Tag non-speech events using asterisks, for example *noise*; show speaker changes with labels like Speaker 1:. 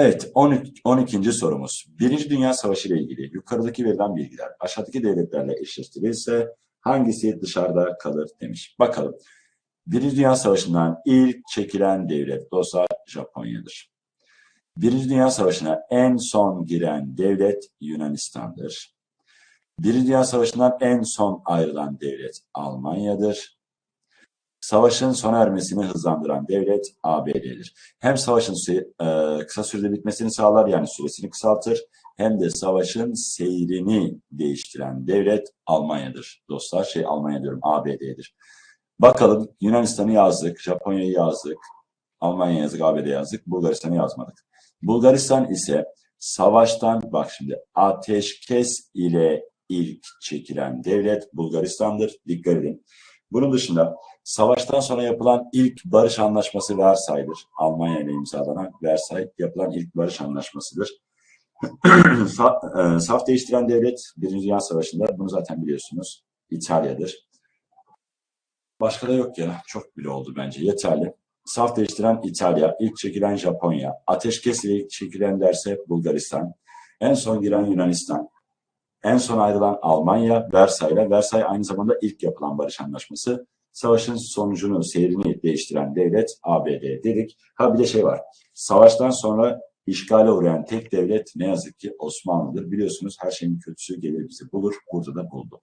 Speaker 1: Evet, 13, 12. sorumuz. Birinci Dünya Savaşı ile ilgili yukarıdaki verilen bilgiler aşağıdaki devletlerle eşleştirilirse hangisi dışarıda kalır demiş. Bakalım. Birinci Dünya Savaşı'ndan ilk çekilen devlet dostlar Japonya'dır. Birinci Dünya Savaşı'na en son giren devlet Yunanistan'dır. Birinci Dünya Savaşı'ndan en son ayrılan devlet Almanya'dır. Savaşın sona ermesini hızlandıran devlet ABD'dir. Hem savaşın e, kısa sürede bitmesini sağlar yani süresini kısaltır hem de savaşın seyrini değiştiren devlet Almanya'dır. Dostlar şey Almanya diyorum ABD'dir. Bakalım Yunanistan'ı yazdık, Japonya'yı yazdık, Almanya yazdık, ABD yazdık, Bulgaristan'ı yazmadık. Bulgaristan ise savaştan bak şimdi ateşkes ile ilk çekilen devlet Bulgaristan'dır. Dikkat edin. Bunun dışında savaştan sonra yapılan ilk barış anlaşması Versay'dır. Almanya ile imzalanan Versay yapılan ilk barış anlaşmasıdır. *clears throat* E, Saf değiştiren devlet Birinci Dünya Savaşı'nda bunu zaten biliyorsunuz İtalya'dır. Başka da yok ya. Çok bile oldu bence. Yeterli. Saf değiştiren İtalya, ilk çekilen Japonya, ateşkes ile ilk çekilen derse Bulgaristan, en son giren Yunanistan, en son ayrılan Almanya, Versay'la. Versay aynı zamanda ilk yapılan barış anlaşması. Savaşın sonucunu, seyrini değiştiren devlet ABD dedik. Ha bir de şey var. Savaştan sonra işgale uğrayan tek devlet ne yazık ki Osmanlı'dır. Biliyorsunuz her şeyin kötüsü gelir bizi bulur. Burada da buldu.